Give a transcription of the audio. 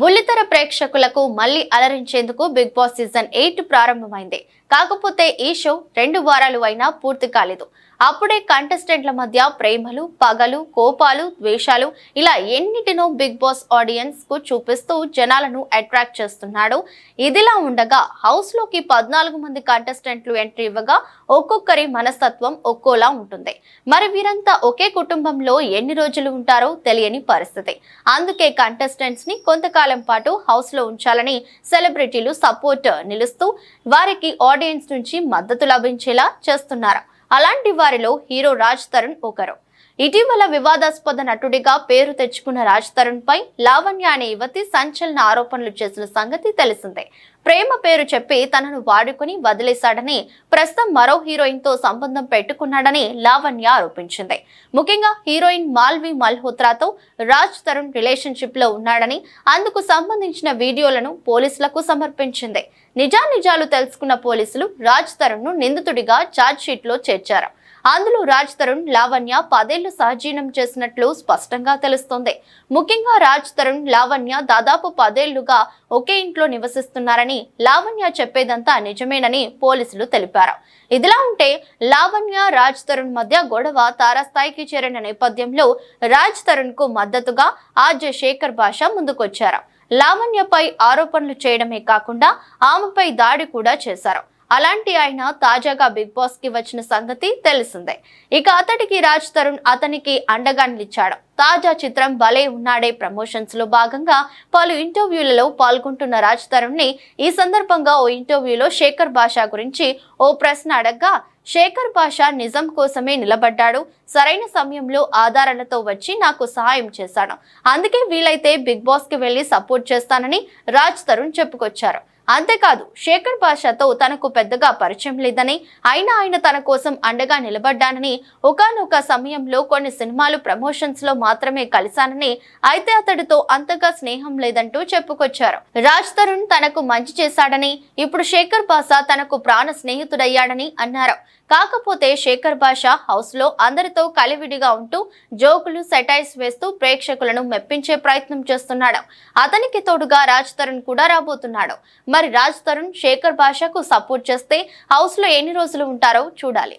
బుల్లితెర ప్రేక్షకులకు మళ్ళీ అలరించేందుకు బిగ్ బాస్ సీజన్ ఎయిట్ ప్రారంభమైంది. కాకపోతే ఈ షో రెండు వారాలు అయినా పూర్తి కాలేదు. అప్పుడే కంటెస్టెంట్ల మధ్య ప్రేమలు పగలు కోపాలు ద్వేషాలు ఇలా ఎన్నిటినో బిగ్ బాస్ ఆడియన్స్కు చూపిస్తూ జనాలను అట్రాక్ట్ చేస్తున్నాడు. ఇదిలా ఉండగా హౌస్లోకి పద్నాలుగు మంది కంటెస్టెంట్లు ఎంట్రీ ఇవ్వగా ఒక్కొక్కరి మనస్తత్వం ఒక్కోలా ఉంటుంది. మరి వీరంతా ఒకే కుటుంబంలో ఎన్ని రోజులు ఉంటారో తెలియని పరిస్థితి. అందుకే కంటెస్టెంట్స్ని కొంతకాలం పాటు హౌస్లో ఉంచాలని సెలబ్రిటీలు సపోర్ట్ నిలుస్తూ వారికి ఆడియన్స్ నుంచి మద్దతు లభించేలా చేస్తున్నారు? అలాంటి వారిలో హీరో రాజ్ తరుణ్ ఒకరు. ఇటీవల వివాదాస్పద నటుడిగా పేరు తెచ్చుకున్న రాజ్ తరుణ్ పై లావణ్య అనే యువతి సంచలన ఆరోపణలు చేసిన సంగతి తెలిసిందే. ప్రేమ పేరు చెప్పి తనను వాడుకుని వదిలేశాడని ప్రస్తుతం మరో హీరోయిన్తో సంబంధం పెట్టుకున్నాడని లావణ్య ఆరోపించింది. ముఖ్యంగా హీరోయిన్ మాల్వి మల్హోత్రాతో రాజ్ తరుణ్ రిలేషన్షిప్లో ఉన్నాడని అందుకు సంబంధించిన వీడియోలను పోలీసులకు సమర్పించింది. నిజానిజాలు తెలుసుకున్న పోలీసులు రాజ్ తరుణ్ను నిందితుడిగా ఛార్జ్ షీట్లో చేర్చారు. అందులో రాజ్ తరుణ్ లావణ్య పదేళ్ళు సహజీవనం చేసినట్లు స్పష్టంగా తెలుస్తోంది. ముఖ్యంగా రాజ్ తరుణ్ లావణ్య దాదాపు పదేళ్ళుగా ఒకే ఇంట్లో నివసిస్తున్నారని లావణ్య చెప్పేదంతా నిజమేనని పోలీసులు తెలిపారు. ఇదిలా ఉంటే లావణ్య రాజ్ తరుణ్ మధ్య గొడవ తారాస్థాయికి చేరిన నేపథ్యంలో రాజ్ తరుణ్కు మద్దతుగా ఆర్జే శేఖర్ భాష ముందుకొచ్చారు. లావణ్యపై ఆరోపణలు చేయడమే కాకుండా ఆమెపై దాడి కూడా చేశారు. అలాంటి ఆయన తాజాగా బిగ్ బాస్కి వచ్చిన సంగతి తెలిసిందే. ఇక అతడికి రాజ్ తరుణ్ అతనికి అండగా నిలిచాడు. తాజా చిత్రం భలే ఉన్నాడే ప్రమోషన్స్లో భాగంగా పలు ఇంటర్వ్యూలలో పాల్గొంటున్న రాజ్ తరుణ్ని ఈ సందర్భంగా ఓ ఇంటర్వ్యూలో శేఖర్ భాష గురించి ఓ ప్రశ్న అడగ్గా శేఖర్ భాష నిజం కోసమే నిలబడ్డాడు. సరైన సమయంలో ఆధారాలతో వచ్చి నాకు సహాయం చేశాడు. అందుకే వీలైతే బిగ్ బాస్కి వెళ్ళి సపోర్ట్ చేస్తానని రాజ్ తరుణ్ చెప్పుకొచ్చారు. అంతేకాదు శేఖర్ భాషతో తనకు పెద్దగా పరిచయం లేదని అయినా ఆయన తన కోసం అండగా నిలబడ్డానని ఒకానొక సమయంలో కొన్ని సినిమాలు ప్రమోషన్స్లో మాత్రమే కలిశానని అయితే అతడితో అంతగా స్నేహం లేదంటూ చెప్పుకొచ్చారు. రాజ్ తరుణ్ తనకు మంచి చేశాడని ఇప్పుడు శేఖర్ భాష తనకు ప్రాణ స్నేహితుడయ్యాడని అన్నారు. కాకపోతే శేఖర్ భాష హౌస్లో అందరితో కలివిడిగా ఉంటూ జోకులు సెటైల్స్ వేస్తూ ప్రేక్షకులను మెప్పించే ప్రయత్నం చేస్తున్నాడు. అతనికి తోడుగా రాజ్ తరుణ్ కూడా రాబోతున్నాడు. మరి రాజ్ తరుణ్ శేఖర్ భాషకు సపోర్ట్ చేస్తే హౌస్లో ఎన్ని రోజులు ఉంటారో చూడాలి.